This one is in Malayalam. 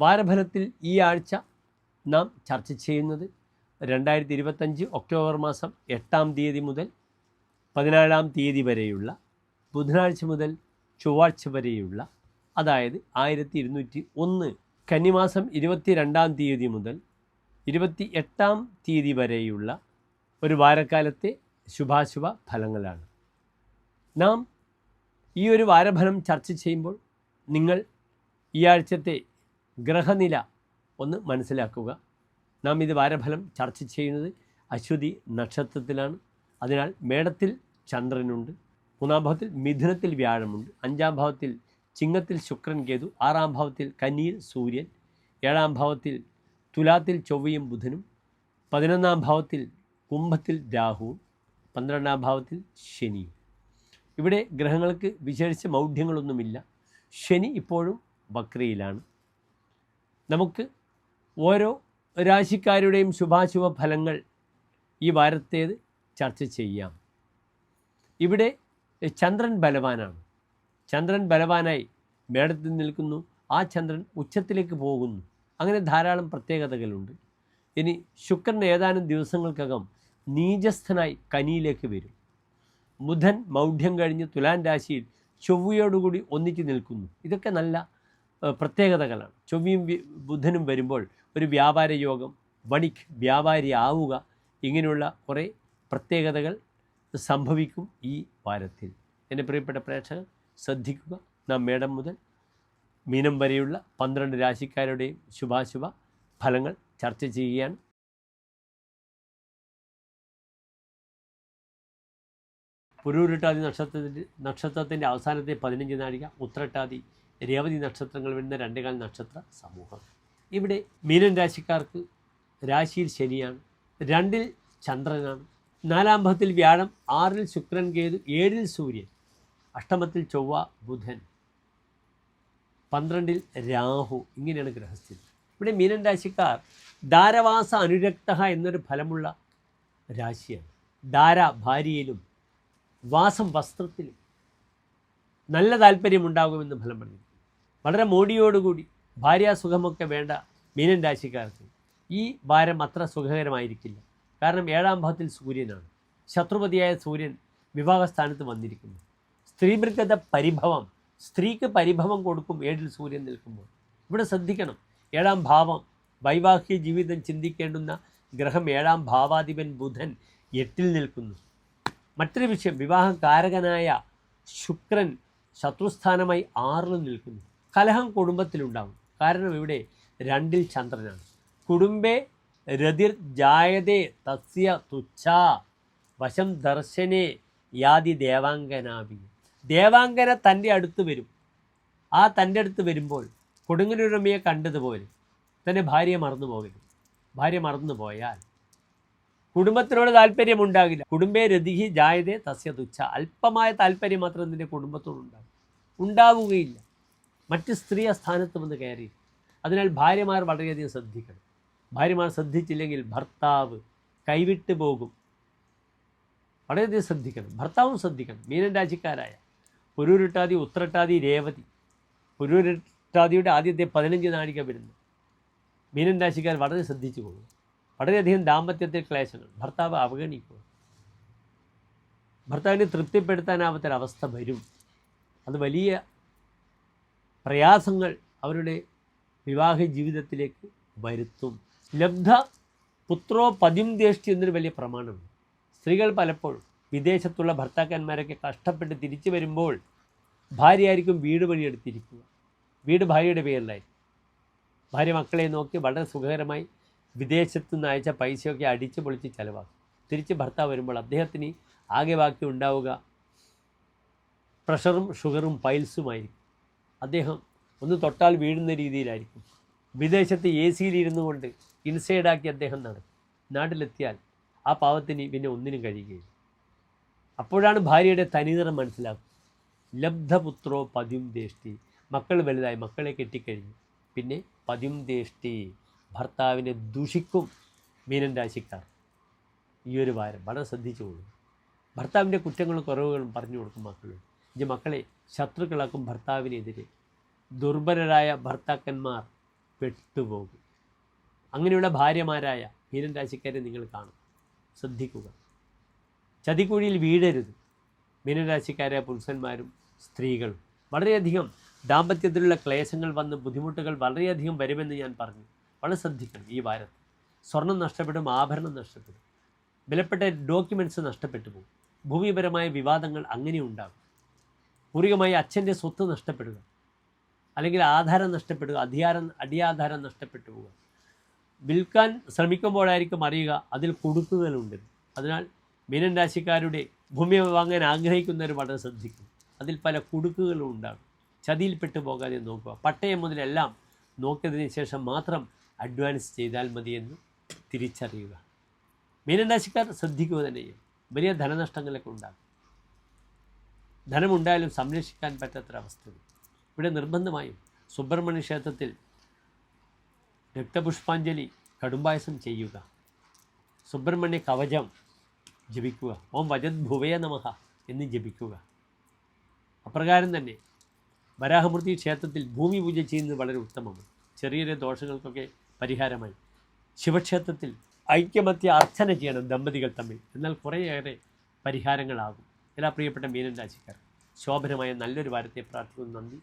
വാരഫലത്തിൽ ഈ ആഴ്ച നാം ചർച്ച ചെയ്യുന്നത് രണ്ടായിരത്തി ഇരുപത്തഞ്ച് ഒക്ടോബർ മാസം എട്ടാം തീയതി മുതൽ പതിനാലാം തീയതി വരെയുള്ള ബുധനാഴ്ച മുതൽ ചൊവ്വാഴ്ച വരെയുള്ള അതായത് ആയിരത്തി ഇരുന്നൂറ്റി ഒന്ന് കന്നിമാസം ഇരുപത്തി രണ്ടാം തീയതി മുതൽ ഇരുപത്തി എട്ടാം തീയതി വരെയുള്ള ഒരു വാരക്കാലത്തെ ശുഭാശുഭ ഫലങ്ങളാണ്. നാം ഈ ഒരു വാരഫലം ചർച്ച ചെയ്യുമ്പോൾ നിങ്ങൾ ഈ ആഴ്ചത്തെ ഗ്രഹനില ഒന്ന് മനസ്സിലാക്കുക. നാം ഇത് വാരഫലം ചർച്ച ചെയ്യുന്നത് അശ്വതി നക്ഷത്രത്തിലാണ്. അതിനാൽ മേടത്തിൽ ചന്ദ്രനുണ്ട്. മൂന്നാം ഭാവത്തിൽ മിഥുനത്തിൽ വ്യാഴമുണ്ട്. അഞ്ചാം ഭാവത്തിൽ ചിങ്ങത്തിൽ ശുക്രൻ കേതു. ആറാം ഭാവത്തിൽ കന്നിയിൽ സൂര്യൻ. ഏഴാം ഭാവത്തിൽ തുലാത്തിൽ ചൊവ്വയും ബുധനും. പതിനൊന്നാം ഭാവത്തിൽ കുംഭത്തിൽ രാഹുവും. പന്ത്രണ്ടാം ഭാവത്തിൽ ശനിയും. ഇവിടെ ഗ്രഹങ്ങൾക്ക് വിശേഷിച്ച മൗഢ്യങ്ങളൊന്നുമില്ല. ശനി ഇപ്പോഴും വക്രയിലാണ്. നമുക്ക് ഓരോ രാശിക്കാരുടെയും ശുഭാശുഭ ഫലങ്ങൾ ഈ വാരത്തേത് ചർച്ച ചെയ്യാം. ഇവിടെ ചന്ദ്രൻ ബലവാനാണ്. ചന്ദ്രൻ ബലവാനായി മേടത്തിൽ നിൽക്കുന്നു. ആ ചന്ദ്രൻ ഉച്ചത്തിലേക്ക് പോകുന്നു. അങ്ങനെ ധാരാളം പ്രത്യേകതകളുണ്ട്. ഇനി ശുക്രൻ ഏതാനും ദിവസങ്ങൾക്കകം നീചസ്ഥനായി കനിയിലേക്ക് വരും. ബുധൻ മൗഢ്യം കഴിഞ്ഞ് തുലാൻ രാശിയിൽ ചൊവ്വയോടുകൂടി ഒന്നിച്ചു നിൽക്കുന്നു. ഇതൊക്കെ നല്ല പ്രത്യേകതകളാണ്. ചൊവ്വയും ബുധനും വരുമ്പോൾ ഒരു വ്യാപാര യോഗം വണിക് വ്യാപാരി ആവുക ഇങ്ങനെയുള്ള കുറേ പ്രത്യേകതകൾ സംഭവിക്കും ഈ വാരത്തിൽ. എന്റെ പ്രിയപ്പെട്ട പ്രേക്ഷകർ ശ്രദ്ധിക്കുക നാം മേടം മുതൽ മീനം വരെയുള്ള പന്ത്രണ്ട് രാശിക്കാരുടെയും ശുഭാശുഭ ഫലങ്ങൾ ചർച്ച ചെയ്യുകയാണ്. പുരൂരിട്ടാതി നക്ഷത്രത്തിന്റെ നക്ഷത്രത്തിന്റെ അവസാനത്തെ പതിനഞ്ച് നാഴിക ഉത്രട്ടാതി രേവതി നക്ഷത്രങ്ങൾ വരുന്ന രണ്ടേകാൽ നക്ഷത്ര സമൂഹം. ഇവിടെ മീനൻ രാശിക്കാർക്ക് രാശിയിൽ ശനിയാണ് രണ്ടിൽ ചന്ദ്രനാണ് നാലാം ഭാവത്തിൽ വ്യാഴം ആറിൽ ശുക്രൻ കേതു ഏഴിൽ സൂര്യൻ അഷ്ടമത്തിൽ ചൊവ്വ ബുധൻ പന്ത്രണ്ടിൽ രാഹു ഇങ്ങനെയാണ് ഗ്രഹസ്ഥിതി. ഇവിടെ മീനൻ രാശിക്കാർ ദാരവാസ അനുരക്ത എന്നൊരു ഫലമുള്ള രാശിയാണ്. ദാര ഭാര്യയിലും വാസം വസ്ത്രത്തിലും നല്ല താല്പര്യമുണ്ടാകുമെന്ന് ഫലം പറഞ്ഞു വളരെ മോടിയോടുകൂടി ഭാര്യാസുഖമൊക്കെ വേണ്ട മീനൻ രാശിക്കാർക്ക് ഈ വാരം അത്ര സുഖകരമായിരിക്കില്ല. കാരണം ഏഴാം ഭാവത്തിൽ സൂര്യനാണ്. ശത്രുപതിയായ സൂര്യൻ വിവാഹസ്ഥാനത്ത് വന്നിരിക്കുന്നു. സ്ത്രീമൃഗത പരിഭവം സ്ത്രീക്ക് പരിഭവം കൊടുക്കും ഏഴിൽ സൂര്യൻ നിൽക്കുമ്പോൾ. ഇവിടെ ശ്രദ്ധിക്കണം. ഏഴാം ഭാവം വൈവാഹിക ജീവിതം ചിന്തിക്കേണ്ടുന്ന ഗ്രഹം ഏഴാം ഭാവാധിപൻ ബുധൻ എട്ടിൽ നിൽക്കുന്നു. മറ്റൊരു വിഷയം വിവാഹകാരകനായ ശുക്രൻ ശത്രുസ്ഥാനമായി ആറിൽ നിൽക്കുന്നു. കലഹം കുടുംബത്തിലുണ്ടാകും കാരണം ഇവിടെ രണ്ടിൽ ചന്ദ്രനാണ്. കുടുംബേ രതിർ ജായതേ തസ്യ തുച്ഛ വശം ദർശനേ യാതി ദേവാംഗനാഭി. ദേവാംഗന തന്റെ അടുത്ത് വരും. ആ തന്റെ അടുത്ത് വരുമ്പോൾ കൊടുങ്ങനുരമയെ കണ്ടതുപോലെ തന്റെ ഭാര്യയെ മറന്നു പോകരുത്. ഭാര്യ മറന്നു പോയാൽ കുടുംബത്തിനോട് താല്പര്യമുണ്ടാകില്ല. കുടുംബേ രതിഹി ജായതേ തസ്യ തുച്ഛ. അല്പമായ താല്പര്യം മാത്രം നിന്റെ കുടുംബത്തോടുണ്ടാകും. ഉണ്ടാവുകയില്ല. മറ്റ് സ്ത്രീ ആ സ്ഥാനത്ത് വന്ന് കയറി. അതിനാൽ ഭാര്യമാർ വളരെയധികം ശ്രദ്ധിക്കണം. ഭാര്യമാർ ശ്രദ്ധിച്ചില്ലെങ്കിൽ ഭർത്താവ് കൈവിട്ട് പോകും. വളരെയധികം ശ്രദ്ധിക്കണം. ഭർത്താവും ശ്രദ്ധിക്കണം. മീനൻ രാജിക്കാരായ. പുരൂരിട്ടാതി ഉത്രട്ടാതി രേവതി. പുരൂരിട്ടാതിയുടെ ആദ്യത്തെ പതിനഞ്ച് നാഴിക വരുന്നു. മീനൻ രാശിക്കാർ വളരെ ശ്രദ്ധിച്ചു പോകും. വളരെയധികം ദാമ്പത്യത്തിൽ ക്ലേശങ്ങൾ. ഭർത്താവ് അവഗണിക്കുക ഭർത്താവിനെ തൃപ്തിപ്പെടുത്താനാവാത്തൊരവസ്ഥ വരും. അത് വലിയ പ്രയാസങ്ങൾ അവരുടെ വിവാഹ ജീവിതത്തിലേക്ക് വരുത്തും. ലബ്ധ പുത്രോ പതിം ദേഷ്ടി എന്നൊരു വലിയ പ്രമാണമുണ്ട്. സ്ത്രീകൾ പലപ്പോഴും വിദേശത്തുള്ള ഭർത്താക്കന്മാരൊക്കെ കഷ്ടപ്പെട്ട് തിരിച്ചു വരുമ്പോൾ ഭാര്യയായിരിക്കും വീട് പണിയെടുത്തിരിക്കുക. വീട് ഭാര്യയുടെ പേരിലായിരിക്കും. ഭാര്യ മക്കളെ നോക്കി വളരെ സുഖകരമായി വിദേശത്തു നിന്ന് അയച്ച പൈസയൊക്കെ അടിച്ച് പൊളിച്ച് ചിലവാക്കും. തിരിച്ച് ഭർത്താവ് വരുമ്പോൾ അദ്ദേഹത്തിന് ആകെ ബാക്കി ഉണ്ടാവുക. പ്രഷറും ഷുഗറും പൈൽസുമായിരിക്കും. അദ്ദേഹം ഒന്ന് തൊട്ടാൽ വീഴുന്ന രീതിയിലായിരിക്കും. വിദേശത്ത് എ സിയിലിരുന്നു കൊണ്ട് ഇൻസൈഡാക്കി അദ്ദേഹം നടക്കും. നാട്ടിലെത്തിയാൽ ആ പാവത്തിന് പിന്നെ ഒന്നിനും കഴിയുകയില്ല. അപ്പോഴാണ് ഭാര്യയുടെ തനിനിറം മനസ്സിലാക്കുക ലബ്ധപുത്രോ പതിം ദേഷ്ടി. മക്കൾ വലുതായി മക്കളെ കെട്ടിക്കഴിഞ്ഞു. പിന്നെ പതിം ദേഷ്ടി. ഭർത്താവിനെ ദുഷിക്കും മീനൻ രാശിക്കാർ. ഈ ഒരു വാരം വളരെ ശ്രദ്ധിച്ചു കൊടുക്കും ഭർത്താവിന്റെ കുറ്റങ്ങളും കുറവുകളും പറഞ്ഞു കൊടുക്കും മക്കളോട്. ഇത് മക്കളെ ശത്രുക്കളാക്കും ഭർത്താവിനെതിരെ. ദുർബലരായ ഭർത്താക്കന്മാർ പെട്ടുപോകും. അങ്ങനെയുള്ള ഭാര്യമാരായ മീനൻ രാശിക്കാരെ നിങ്ങൾ കാണും. ശ്രദ്ധിക്കുക. ചതിക്കുഴിയിൽ വീഴരുത്. മീനരാശിക്കാരെ പുരുഷന്മാരും സ്ത്രീകളും. വളരെയധികം ദാമ്പത്യത്തിലുള്ള ക്ലേശങ്ങൾ വന്ന് ബുദ്ധിമുട്ടുകൾ വളരെയധികം വരുമെന്ന് ഞാൻ പറഞ്ഞു. വളരെ ശ്രദ്ധിക്കണം ഈ വാരത്തിൽ. സ്വർണം നഷ്ടപ്പെടും ആഭരണം നഷ്ടപ്പെടും. വിലപ്പെട്ട ഡോക്യുമെന്റ്സ് നഷ്ടപ്പെട്ടു പോകും. ഭൂമിപരമായ വിവാദങ്ങൾ അങ്ങനെ ഉണ്ടാകും. പൂർവികമായി അച്ഛന്റെ സ്വത്ത് നഷ്ടപ്പെടുക. അല്ലെങ്കിൽ ആധാരം നഷ്ടപ്പെടുക അധികാരം അടിയാധാരം നഷ്ടപ്പെട്ടു പോവുക. വിൽക്കാൻ ശ്രമിക്കുമ്പോഴായിരിക്കും അറിയുക അതിൽ കൊടുക്കുന്നതിലുണ്ട് അതിനാൽ മീനൻ രാശിക്കാരുടെ ഭൂമി വാങ്ങാൻ ആഗ്രഹിക്കുന്നവർ വളരെ ശ്രദ്ധിക്കും. അതിൽ പല കുടുക്കുകളും ഉണ്ടാകും. ചതിയിൽപ്പെട്ടു പോകാതെ നോക്കുക. പട്ടയം മുതലെല്ലാം നോക്കിയതിന് ശേഷം മാത്രം അഡ്വാൻസ് ചെയ്താൽ മതിയെന്ന് തിരിച്ചറിയുക. മീനൻ രാശിക്കാർ ശ്രദ്ധിക്കുക തന്നെ ചെയ്യും വലിയ ധനനഷ്ടങ്ങളൊക്കെ ഉണ്ടാകും. ധനമുണ്ടായാലും സംരക്ഷിക്കാൻ പറ്റാത്തൊരവസ്ഥ ഇവിടെ നിർബന്ധമായും സുബ്രഹ്മണ്യ ക്ഷേത്രത്തിൽ രക്തപുഷ്പാഞ്ജലി കടുംബായസം ചെയ്യുക. സുബ്രഹ്മണ്യ കവചം ജപിക്കുക. ഓം വജത് ഭുവയ നമഹ എന്ന് ജപിക്കുക. അപ്രകാരം തന്നെ വരാഹമൂർത്തി ക്ഷേത്രത്തിൽ ഭൂമി പൂജ ചെയ്യുന്നത് വളരെ ഉത്തമമാണ്. ചെറിയ ചെറിയ ദോഷങ്ങൾക്കൊക്കെ പരിഹാരമായി. ശിവക്ഷേത്രത്തിൽ ഐക്യമത്യ അർച്ചന ചെയ്യണം ദമ്പതികൾ തമ്മിൽ. എന്നാൽ കുറേയേറെ പരിഹാരങ്ങളാകും. എല്ലാ പ്രിയപ്പെട്ട മീനൻ രാശിക്കാർ ശോഭനമായ നല്ലൊരു വാരത്തെ പ്രാർത്ഥിക്കുന്നു. നന്ദി.